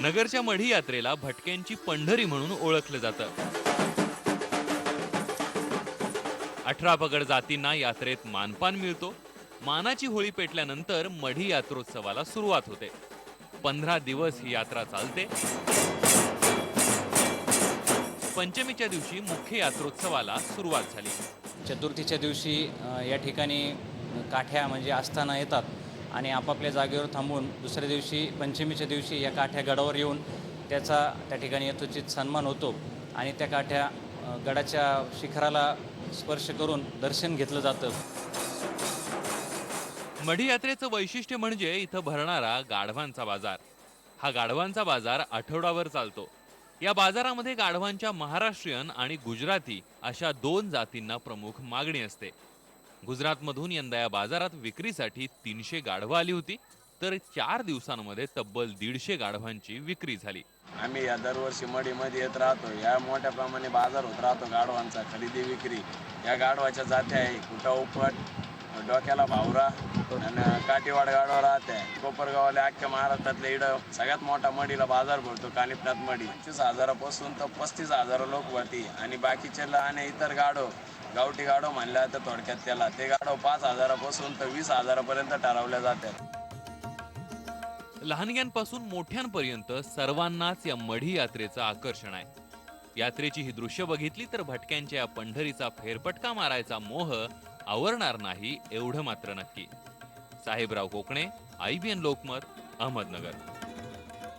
नगरच्या मढी यात्रेला भटक्यांची पंढरी म्हणून ओळखलं जातं. अठरा पगड जातींना यात्रेत मानपान मिळतो. मानाची होळी पेटल्यानंतर मढी यात्रोत्सवाला सुरुवात होते. पंधरा दिवस ही यात्रा चालते. पंचमीच्या दिवशी मुख्य यात्रोत्सवाला सुरुवात झाली. चतुर्थीच्या दिवशी या ठिकाणी काठ्या म्हणजे आस्थाना येतात. आणि आपापल्या जागेवर थांबून दुसऱ्या दिवशी पंचमीच्या दिवशी या काठ्या गडावर येऊन त्याचा त्या ठिकाणी यथोचित सन्मान होतो आणि त्या काठ्या गडाच्या शिखराला स्पर्श करून दर्शन घेतलं जातं. मढी यात्रेचं वैशिष्ट्य म्हणजे इथं भरणारा गाढवांचा बाजार. हा गाढवांचा बाजार आठवडावर चालतो. या बाजारामध्ये गाढवांच्या महाराष्ट्रीयन आणि गुजराती अशा दोन जातींना प्रमुख मागणी असते. गुजरातमधून यंदा या बाजारात विक्रीसाठी तीनशे गाढवं आली होती तर चार दिवसांमध्ये तब्बल दीडशे गाढवांची विक्री झाली. आम्ही या दरवर्षी मडीमध्ये येत राहतो. या मोठ्या प्रमाणे बाजार होत राहतो गाढवांचा खरेदी विक्री. या गाढवाच्या जाती आहे कुठं उपट डोक्याला भावरा. आणि काठीवाड गाढवा राहते. कोपरगावला अख्ख्या महाराष्ट्रातल्या इडं सगळ्यात मोठा मडीला बाजार भरतो कानिपनाथ मडी. पंचवीस हजारापासून तर पस्तीस हजार लोक भरती आणि बाकीचे लहान इतर गाडो. गावठी गाडो म्हणल्या तर थोडक्यात त्याला. ते गाडो पाच हजारापासून तर वीस हजारापर्यंत ठरवल्या जातात. लहानग्यांपासून मोठ्यांपर्यंत सर्वांनाच या मढी यात्रेचं आकर्षण आहे. यात्रेची ही दृश्य बघितली तर भटक्यांच्या या पंढरीचा फेरपटका मारायचा मोह आवरणार नाही एवढं मात्र नक्की. Sahebrao Kokane I B N Lokmat Ahmednagar.